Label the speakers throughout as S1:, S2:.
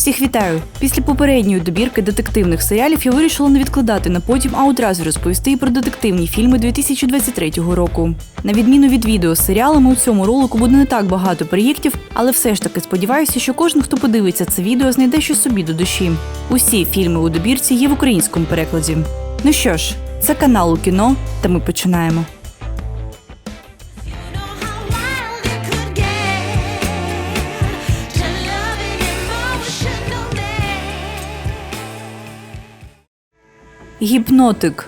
S1: Всіх вітаю! Після попередньої добірки детективних серіалів я вирішила не відкладати на потім, а одразу розповісти і про детективні фільми 2023 року. На відміну від відео з серіалами, у цьому ролику буде не так багато проєктів, але все ж таки сподіваюся, що кожен, хто подивиться це відео, знайде щось собі до душі. Усі фільми у добірці є в українському перекладі. Ну що ж, це канал у кіно, та ми починаємо. Гіпнотик.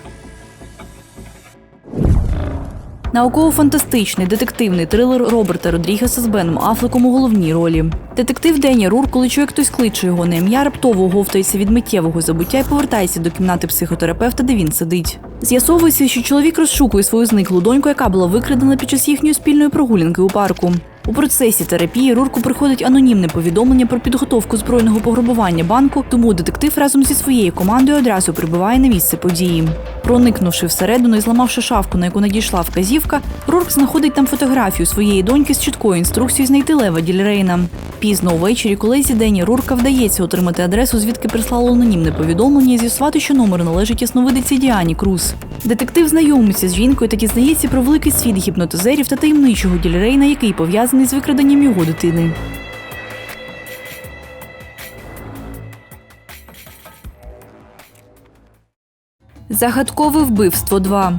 S1: Науково-фантастичний детективний трилер Роберта Родрігеса з Беном Афлеком у головній ролі. Детектив Дені Рур, коли чує хтось кличе його на ім'я, раптово оговтується від миттєвого забуття і повертається до кімнати психотерапевта, де він сидить. З'ясовується, що чоловік розшукує свою зниклу доньку, яка була викрадена під час їхньої спільної прогулянки у парку. У процесі терапії Рурку приходить анонімне повідомлення про підготовку збройного пограбування банку, тому детектив разом зі своєю командою одразу прибуває на місце події. Проникнувши всередину і зламавши шафку, на яку надійшла вказівка, Рурк знаходить там фотографію своєї доньки з чіткою інструкцією знайти Лева Дільрейна. Пізно увечері, коли Дені Рурка вдається отримати адресу, звідки прислало анонімне повідомлення, і з'ясувати, що номер належить ясновидиці Діані Круз. Детектив знайомиться з жінкою та дізнається про великий світ гіпнотизерів та таємничого Дільрейна, який пов'язаний з викраденням його дитини. Загадкове вбивство 2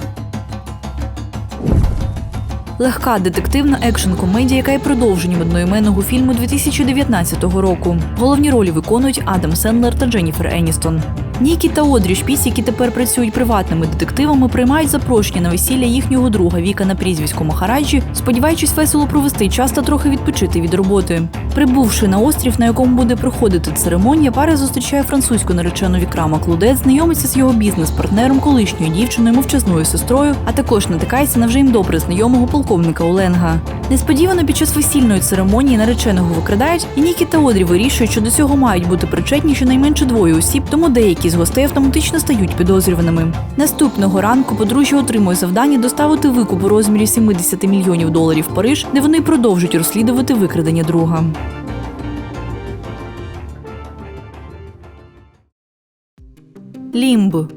S1: Легка детективна екшн-комедія, яка є продовженням одноіменного фільму 2019 року. Головні ролі виконують Адам Сендлер та Дженніфер Еністон. Нікі та Одрі Шпіс, які тепер працюють приватними детективами, приймають запрошення на весілля їхнього друга Віка на прізвисько Махараджі, сподіваючись весело провести час та трохи відпочити від роботи. Прибувши на острів, на якому буде проходити церемонія, пара зустрічає французьку наречену Вікрама Клудет, знайомиться з його бізнес-партнером, колишньою дівчиною, мовчазною сестрою, а також натикається на вже їм добре знайомого полковника Оленга. Несподівано під час весільної церемонії нареченого викрадають, і Нікі та Одрі вирішують, що до цього мають бути причетні щонайменше двоє осіб, тому деякі з гостей автоматично стають підозрюваними. Наступного ранку подружжя отримує завдання доставити викуп у розмірі 70 мільйонів доларів в Париж, де вони продовжують розслідувати викрадення друга. Лімб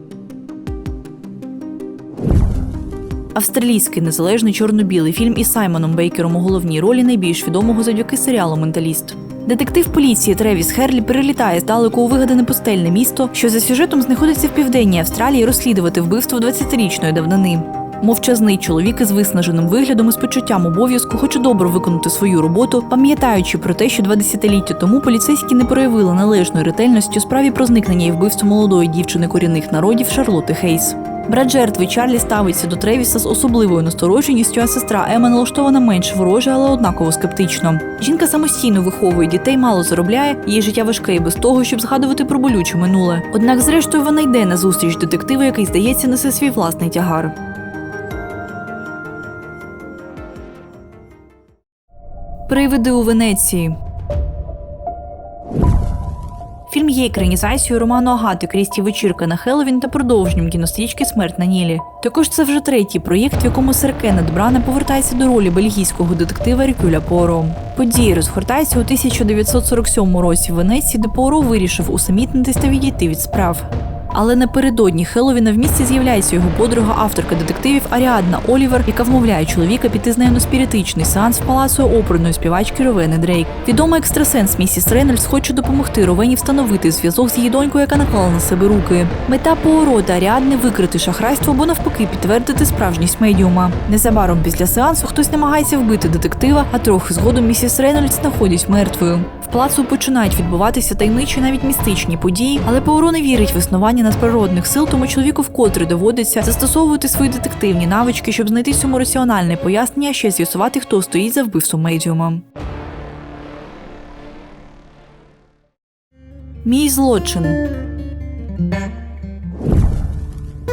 S1: Австралійський незалежний чорно-білий фільм із Саймоном Бейкером у головній ролі найбільш відомого завдяки серіалу Менталіст. Детектив поліції Тревіс Херлі перелітає здалеку у вигадане пустельне місто, що за сюжетом знаходиться в південній Австралії розслідувати вбивство 20-річної давнини. Мовчазний чоловік із виснаженим виглядом і з почуттям обов'язку хоче добре виконати свою роботу, пам'ятаючи про те, що два десятиліття тому поліцейські не проявили належної ретельності у справі про зникнення і вбивство молодої дівчини корінних народів Шарлоти Хейс. Брат жертви Чарлі ставиться до Тревіса з особливою настороженістю, а сестра Ема налаштована менш вороже, але однаково скептично. Жінка самостійно виховує дітей, мало заробляє, її життя важке і без того, щоб згадувати про болюче минуле. Однак, зрештою, вона йде на зустріч детективу, який, здається, несе свій власний тягар. Привиди у Венеції. Фільм є екранізацією роману Агати Крісті Вечірка на Хеллоуін та продовженням кінострічки Смерть на Нілі. Також це вже третій проєкт, в якому сер Кеннет Брана повертається до ролі бельгійського детектива Рікюля Поро. Події розгортаються у 1947 році в Венеції, де Поро вирішив усамітнитись та відійти від справ. Але напередодні Хеллоуіна в місті з'являється його подруга, авторка детективів Аріадна Олівер, яка вмовляє чоловіка піти з нею на спіритичний сеанс в палацу оперної співачки Ровени Дрейк. Відомий екстрасенс місіс Рейнольдс хоче допомогти Ровені встановити зв'язок з її донькою, яка наклала на себе руки. Мета поворота Аріадни викрити шахрайство або навпаки підтвердити справжність медіума. Незабаром після сеансу хтось намагається вбити детектива, а трохи згодом місіс Рейнольдс знаходять мертвою. В плацу починають відбуватися таємничі навіть містичні події, але Пауро не вірить в існування надприродних сил, тому чоловіку вкотре доводиться застосовувати свої детективні навички, щоб знайти цьому раціональне пояснення, ще з'ясувати, хто стоїть за вбивством медіума. Мій злочин.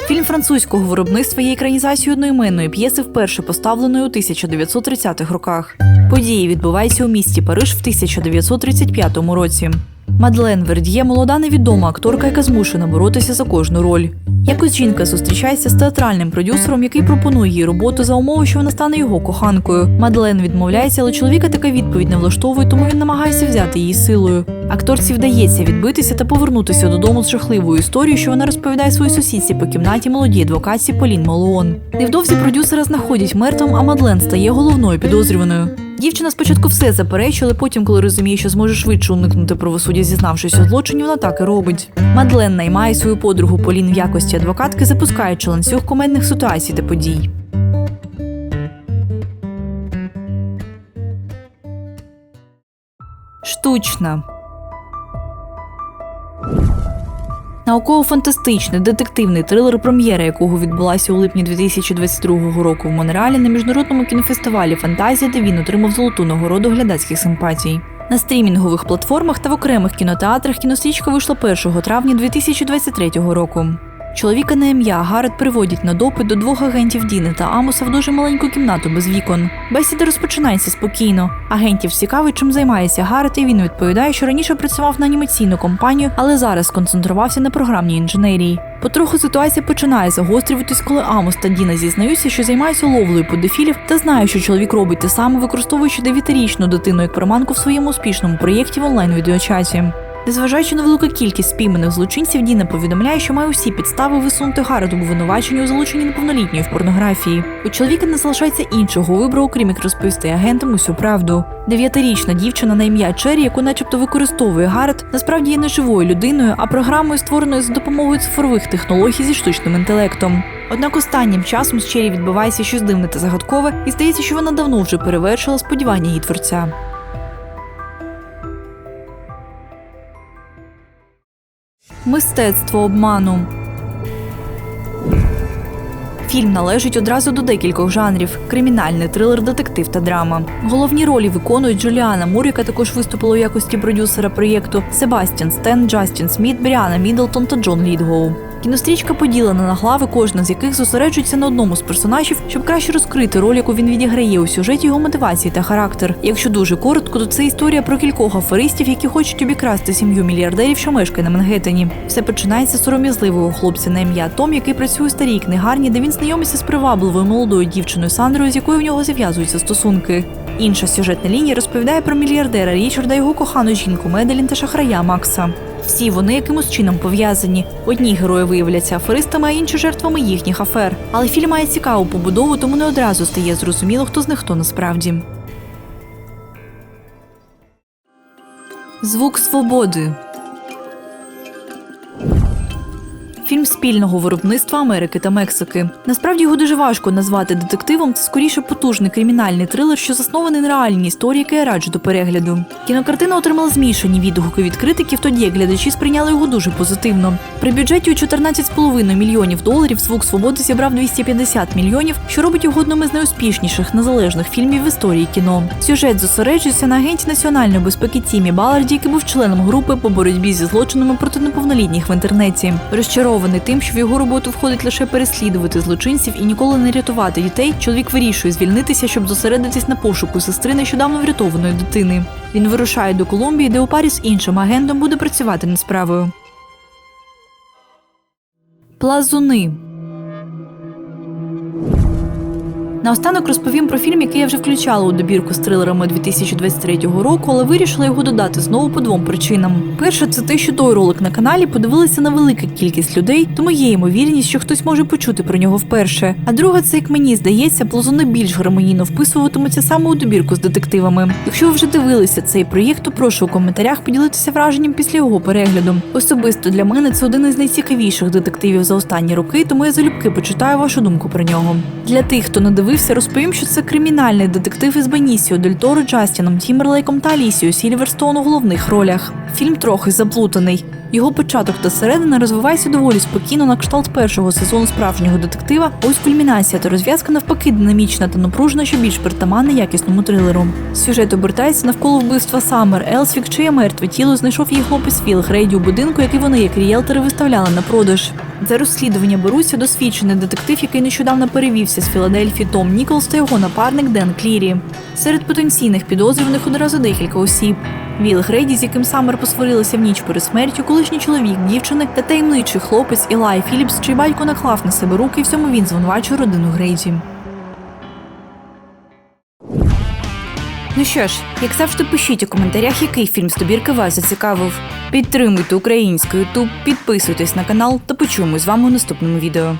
S1: Фільм французького виробництва є екранізацією одноіменної п'єси, вперше поставленої у 1930-х роках. Події відбуваються у місті Париж в 1935 році. Мадлен Верд'є молода невідома акторка, яка змушена боротися за кожну роль. Якось жінка зустрічається з театральним продюсером, який пропонує їй роботу за умови, що вона стане його коханкою. Мадлен відмовляється, але чоловіка така відповідь не влаштовує, тому він намагається взяти її силою. Акторці вдається відбитися та повернутися додому з жахливою історією, що вона розповідає своїй сусідці по кімнаті молодій адвокатці Полін Малоон. Невдовзі продюсера знаходять мертвим, а Мадлен стає головною підозрюваною. Дівчина спочатку все заперечує, потім, коли розуміє, що зможе швидше уникнути правосуддя, зізнавшись у злочині, вона так і робить. Мадлен наймає свою подругу Полін в якості адвокатки, запускаючи ланцюг комедних ситуацій та подій. Штучна. Науково-фантастичний детективний трилер, прем'єра якого відбулася у липні 2022 року в Монреалі на міжнародному кінофестивалі Фантазія, де він отримав золоту нагороду глядацьких симпатій. На стрімінгових платформах та в окремих кінотеатрах кінострічка вийшла 1 травня 2023 року. Чоловіка на ім'я Гарет приводять на допит до двох агентів Діни та Амоса в дуже маленьку кімнату без вікон. Бесіда розпочинається спокійно. Агентів цікавить, чим займається Гарет, і він відповідає, що раніше працював на анімаційну компанію, але зараз сконцентрувався на програмній інженерії. Потроху ситуація починає загострюватись, коли Амос та Діна зізнаються, що займаються ловлею подофілів та знають, що чоловік робить те саме, використовуючи дев'ятирічну дитину як приманку в своєму успішному проєкті в онлайн-відеочаті. Незважаючи на велику кількість спійманих злочинців, Діна повідомляє, що має усі підстави висунути Гаррету обвинувачення у залученні неповнолітньої в порнографії. У чоловіка не залишається іншого вибору, окрім як розповісти агентам усю правду. Дев'ятирічна дівчина на ім'я Чері, яку начебто використовує Гаррет, насправді є не живою людиною, а програмою, створеною за допомогою цифрових технологій зі штучним інтелектом. Однак останнім часом з Чері відбувається щось дивне та загадкове, і здається, що вона давно вже перевершила сподівання її творця. Мистецтво обману. Фільм належить одразу до декількох жанрів: кримінальний трилер, детектив та драма. Головні ролі виконують Джуліана Мур, яка також виступила у якості продюсера проєкту, Себастьян Стен, Джастін Сміт, Бріана Мідлтон та Джон Лідгоу. Кінострічка поділена на глави, кожна з яких зосереджується на одному з персонажів, щоб краще розкрити роль, яку він відіграє у сюжеті його мотивації та характер. Якщо дуже коротко, то це історія про кількох аферистів, які хочуть обікрасти сім'ю мільярдерів, що мешкає на Мангеттені. Все починається з сором'язливого хлопця на ім'я Том, який працює у старій книгарні, де він знайомиться з привабливою молодою дівчиною Сандрою, з якою в нього зав'язуються стосунки. Інша сюжетна лінія розповідає про мільярдера Річарда, його кохану жінку Меделін та шахрая Макса. Всі вони якимось чином пов'язані. Одні герої виявляться аферистами, а інші жертвами їхніх афер. Але фільм має цікаву побудову, тому не одразу стає зрозуміло, хто з них хто насправді. Звук свободи. Фільм спільного виробництва Америки та Мексики. Насправді його дуже важко назвати детективом. Це скоріше потужний кримінальний трилер, що заснований на реальній історії, який я раджу до перегляду. Кінокартина отримала змішані відгуки від критиків, тоді як глядачі сприйняли його дуже позитивно. При бюджеті у 14,5 мільйонів доларів звук свободи зібрав 250 мільйонів, що робить його одним із найуспішніших незалежних фільмів в історії кіно. Сюжет зосереджується на агенті національної безпеки Тімі Баларді, який був членом групи по боротьбі зі злочинами проти неповнолітніх в інтернеті. Розчарований тим, що в його роботу входить лише переслідувати злочинців і ніколи не рятувати дітей, чоловік вирішує звільнитися, щоб зосередитись на пошуку сестри нещодавно врятованої дитини. Він вирушає до Колумбії, де у парі з іншим агентом буде працювати над справою. Плазуни. Наостанок розповім про фільм, який я вже включала у добірку з трилерами 2023 року, але вирішила його додати знову по двом причинам. Перше, це те, що той ролик на каналі подивилася на велика кількість людей, тому є ймовірність, що хтось може почути про нього вперше. А друге, це як мені здається, плазуни більш гармонійно вписуватимуться саме у добірку з детективами. Якщо ви вже дивилися цей проєкт, то прошу у коментарях поділитися враженням після його перегляду. Особисто для мене це один із найцікавіших детективів за останні роки, тому я залюбки почитаю вашу думку про нього. Для тих, хто не дивився, розповім, що це кримінальний детектив із Бенісіо Дель Торо, Джастіном Тімберлейком та Алісією Сільверстоун у головних ролях. Фільм трохи заплутаний. Його початок та середина розвивається доволі спокійно на кшталт першого сезону справжнього детектива. Ось кульмінація та розв'язка навпаки динамічна та напружена, що більш притаманна якісному трилеру. Сюжет обертається навколо вбивства Саммер Елсвік, чиє мертве тіло знайшов її хлопець Філ Грейді у будинку, який вони, як рієлтери, виставляли на продаж. За розслідування беруться досвідчений детектив, який нещодавно перевівся з Філадельфії Том Ніколс та його напарник Ден Клірі. Серед потенційних підозрюваних одразу декілька осіб. Віл Грейді, з яким Саммер посварилася в ніч перед смертю, колишній чоловік дівчини та таємничий хлопець Ілай Філіпс, чий батько наклав на себе руки, і всьому він звинувачує родину Грейді. Ну що ж, як завжди, пишіть у коментарях, який фільм з добірки вас зацікавив. Підтримуйте український Ютуб, підписуйтесь на канал та почуємо з вами у наступному відео.